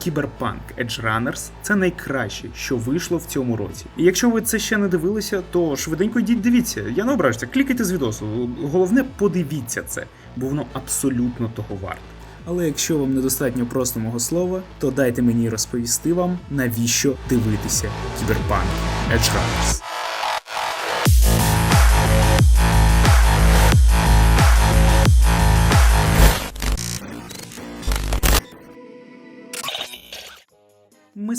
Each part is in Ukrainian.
Кіберпанк Edge Runners – це найкраще, що вийшло в цьому році. І якщо ви це ще не дивилися, то швиденько йдіть дивіться. Я не ображуся, клікайте з відосу. Головне, подивіться це, бо воно абсолютно того варте. Але якщо вам недостатньо просто мого слова, то дайте мені розповісти вам, навіщо дивитися Кіберпанк Edge Runners.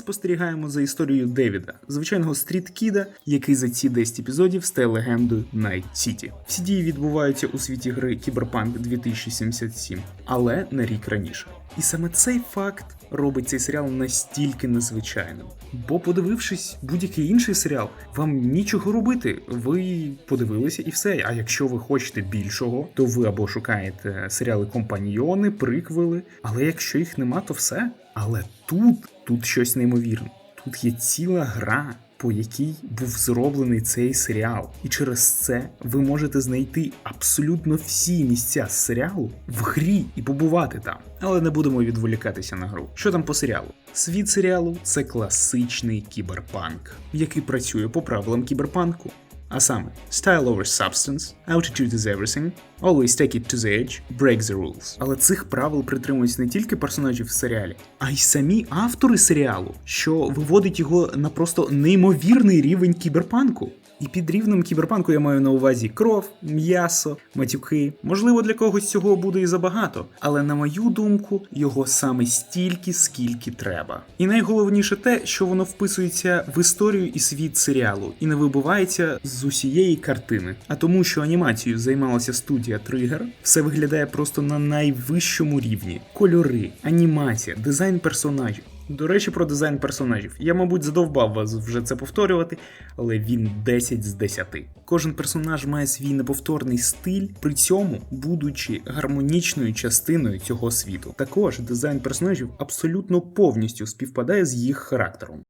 Спостерігаємо за історією Девіда, звичайного стріткіда, який за ці 10 епізодів стає легендою Найт Сіті. Всі дії відбуваються у світі гри Cyberpunk 2077, але на рік раніше. І саме цей факт робить цей серіал настільки незвичайним. Бо, подивившись будь-який інший серіал, вам нічого робити. Ви подивилися і все. А якщо ви хочете більшого, то ви або шукаєте серіали компаньйони, приквели. Але якщо їх нема, то все. Але тут, тут щось неймовірне. Тут є ціла гра. По якій був зроблений цей серіал, і через це ви можете знайти абсолютно всі місця з серіалу в грі і побувати там. Але не будемо відволікатися на гру. Що там по серіалу? Світ серіалу це класичний кіберпанк, який працює по правилам кіберпанку. А саме Style over substance, Altitude is everything, Always take it to the edge, break the rules. Але цих правил притримуються не тільки персонажі в серіалі, а й самі автори серіалу, що виводить його на просто неймовірний рівень кіберпанку. І під рівнем кіберпанку я маю на увазі кров, м'ясо, матюки. Можливо, для когось цього буде і забагато, але на мою думку, його саме стільки, скільки треба. І найголовніше те, що воно вписується в історію і світ серіалу, і не вибивається з усієї картини. А тому, що анімацією займалася студія Trigger, все виглядає просто на найвищому рівні: кольори, анімація, дизайн персонажів. До речі, про дизайн персонажів. Я, мабуть, задовбав вас вже це повторювати, але він 10 з 10. Кожен персонаж має свій неповторний стиль, при цьому будучи гармонічною частиною цього світу. Також дизайн персонажів абсолютно повністю співпадає з їх характером.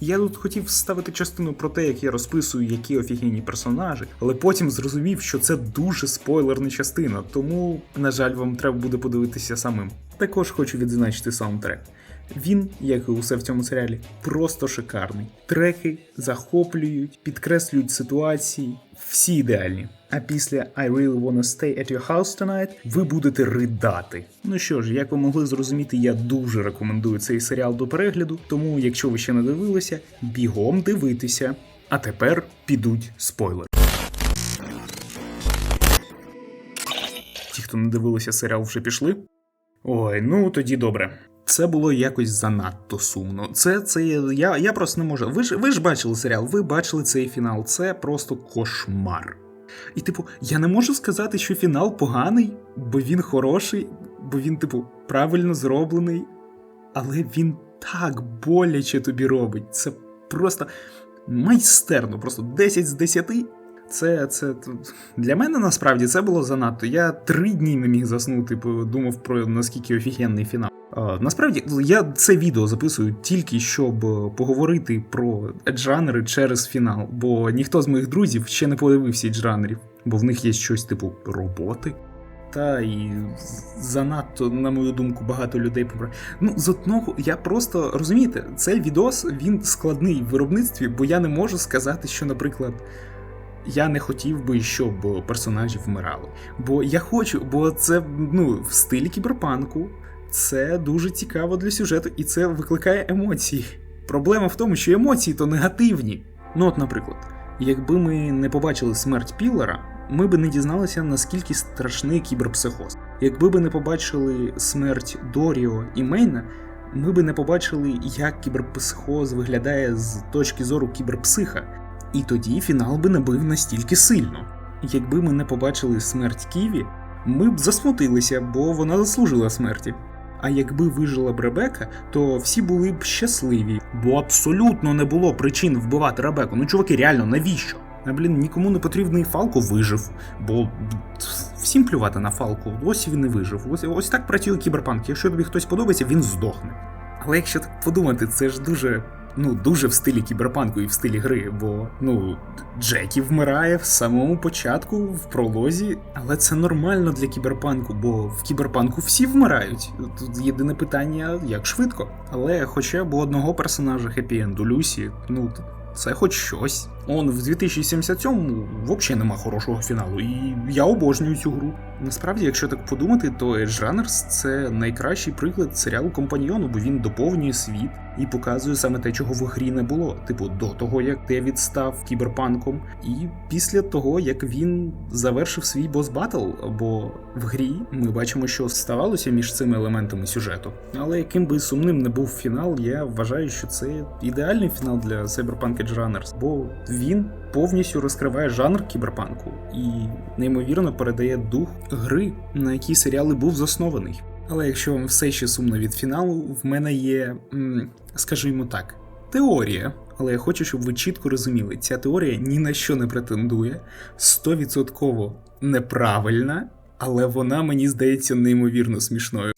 Я тут хотів вставити частину про те, як я розписую, які офігенні персонажі, але потім зрозумів, що це дуже спойлерна частина, тому, на жаль, вам треба буде подивитися самим. Також хочу відзначити саундтрек. Він, як і усе в цьому серіалі, просто шикарний. Треки захоплюють, підкреслюють ситуації, всі ідеальні. А після I really wanna stay at your house tonight ви будете ридати. Ну що ж, як ви могли зрозуміти, я дуже рекомендую цей серіал до перегляду, тому якщо ви ще не дивилися, бігом дивитися. А тепер підуть спойлери. Ті, хто не дивилися серіал, вже пішли. Ой, ну тоді добре. Це було якось занадто сумно. Це це я я просто не можу. Ви ж ви ж бачили серіал, ви бачили цей фінал. Це просто кошмар. І, типу, я не можу сказати, що фінал поганий, бо він хороший, бо він, типу, правильно зроблений, але він так боляче тобі робить. Це просто майстерно, просто 10 з 10. Це це для мене насправді це було занадто. Я три дні не міг заснути, думав про наскільки офігенний фінал. Насправді я це відео записую тільки щоб поговорити про еджранери через фінал, бо ніхто з моїх друзів ще не подивився еджранерів, бо в них є щось типу роботи. Та і занадто, на мою думку, багато людей помре. Ну, з одного, я просто розумієте, цей відос він складний в виробництві, бо я не можу сказати, що, наприклад. Я не хотів би, щоб персонажі вмирали. Бо я хочу, бо це ну, в стилі кіберпанку, це дуже цікаво для сюжету, і це викликає емоції. Проблема в тому, що емоції то негативні. Ну, от, наприклад, якби ми не побачили смерть Піллера, ми би не дізналися, наскільки страшний кіберпсихоз. Якби ми не побачили смерть Доріо і Мейна, ми би не побачили, як кіберпсихоз виглядає з точки зору кіберпсиха. І тоді фінал би не бив настільки сильно. Якби ми не побачили смерть Ківі, ми б засмутилися, бо вона заслужила смерті. А якби вижила б Ребека, то всі були б щасливі, бо абсолютно не було причин вбивати Ребеку. Ну, чуваки, реально, навіщо? А блін, нікому не потрібний Фалко вижив, бо всім плювати на Фалку, ось він не вижив. Ось ось так працює кіберпанк. Якщо тобі хтось подобається, він здохне. Але якщо так подумати, це ж дуже ну дуже в стилі кіберпанку і в стилі гри, бо ну Джекі вмирає в самому початку в пролозі, але це нормально для кіберпанку, бо в кіберпанку всі вмирають. Тут єдине питання, як швидко. Але хоча б у одного персонажа хеппі-енду Люсі, ну це хоч щось. Он в 2077-му взагалі нема хорошого фіналу, і я обожнюю цю гру. Насправді, якщо так подумати, то Edge Runners — це найкращий приклад серіалу компаньйону, бо він доповнює світ і показує саме те, чого в грі не було. Типу, до того, як Девід став кіберпанком, і після того, як він завершив свій бос батл, бо в грі ми бачимо, що ставалося між цими елементами сюжету. Але яким би сумним не був фінал, я вважаю, що це ідеальний фінал для Cyberpunk Edge Runners, бо він повністю розкриває жанр кіберпанку і неймовірно передає дух гри, на якій серіал і був заснований. Але якщо вам все ще сумно від фіналу, в мене є, скажімо так, теорія. Але я хочу, щоб ви чітко розуміли, ця теорія ні на що не претендує, 100% неправильна, але вона мені здається неймовірно смішною.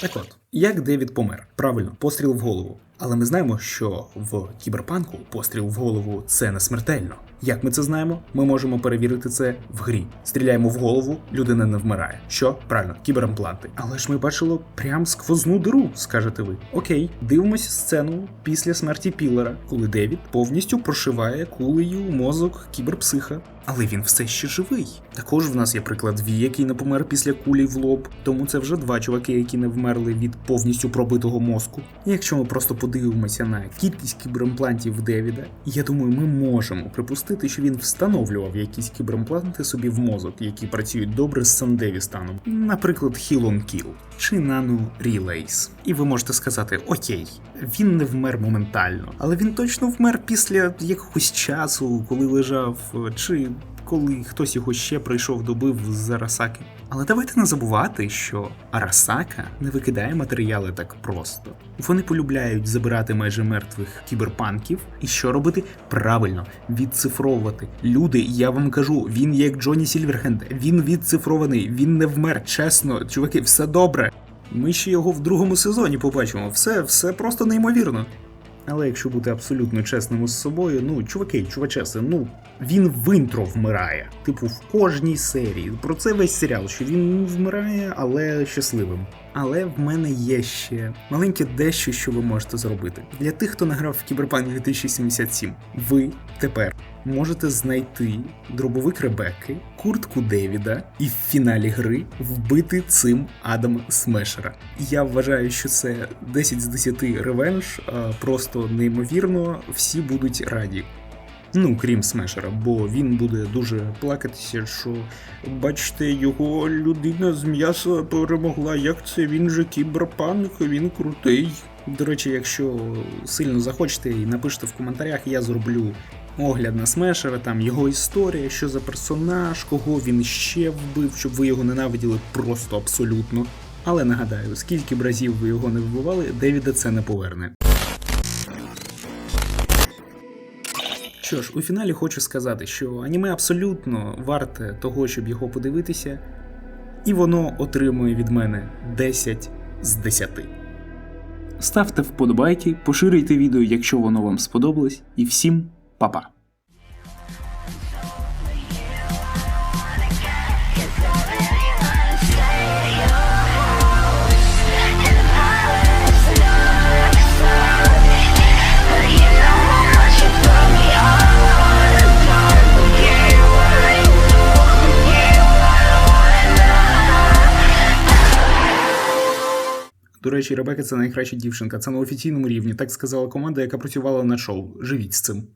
Так от, як Девід помер? Правильно, постріл в голову. Але ми знаємо, що в кіберпанку постріл в голову це не смертельно. Як ми це знаємо? Ми можемо перевірити це в грі. Стріляємо в голову, людина не вмирає. Що? Правильно, кіберимпланти. Але ж ми бачили прям сквозну диру, скажете ви. Окей, дивимося сцену після смерті Пілера, коли Девід повністю прошиває кулею мозок кіберпсиха. Але він все ще живий. Також в нас є приклад Ві, який не помер після кулі в лоб. Тому це вже два чуваки, які не вмерли від повністю пробитого мозку. Якщо ми просто подивимося на кількість кіберимплантів Девіда, я думаю, ми можемо припустити, що він встановлював якісь кіберимпланти собі в мозок, які працюють добре з Сандевістаном. Наприклад, Heal on Kill чи Nano Relays. І ви можете сказати: Окей, він не вмер моментально, але він точно вмер після якогось часу, коли лежав, чи коли хтось його ще прийшов добив з Арасаки. Але давайте не забувати, що Арасака не викидає матеріали так просто. Вони полюбляють забирати майже мертвих кіберпанків. І що робити? Правильно, відцифровувати. Люди, я вам кажу, він як Джоні Сільверхенд, він відцифрований, він не вмер. Чесно, чуваки, все добре. Ми ще його в другому сезоні побачимо. Все, все просто неймовірно. Але якщо бути абсолютно чесними з собою, ну, чуваки, чувачеси, ну він в інтро вмирає. Типу, в кожній серії. Про це весь серіал, що він вмирає, але щасливим. Але в мене є ще маленьке дещо, що ви можете зробити. Для тих, хто не грав в Cyberpunk 2077, ви тепер можете знайти дробовик Ребекки, куртку Девіда і в фіналі гри вбити цим Адама Смешера. Я вважаю, що це 10 з 10 ревенж, просто неймовірно, всі будуть раді. Ну, крім Смешера, бо він буде дуже плакатися, що бачите, його людина з м'яса перемогла. Як це він же кіберпанк, він крутий. До речі, якщо сильно захочете і напишете в коментарях, я зроблю огляд на Смешера, там його історія, що за персонаж, кого він ще вбив, щоб ви його ненавиділи просто абсолютно. Але нагадаю, скільки б разів ви його не вбивали, Девіда це не поверне. Що ж, у фіналі хочу сказати, що аніме абсолютно варте того, щоб його подивитися, і воно отримує від мене 10 з 10. Ставте вподобайки, поширюйте відео, якщо воно вам сподобалось, і всім па-па! До речі, Ребека це найкраща дівчинка. Це на офіційному рівні. Так сказала команда, яка працювала над шоу. Живіть з цим.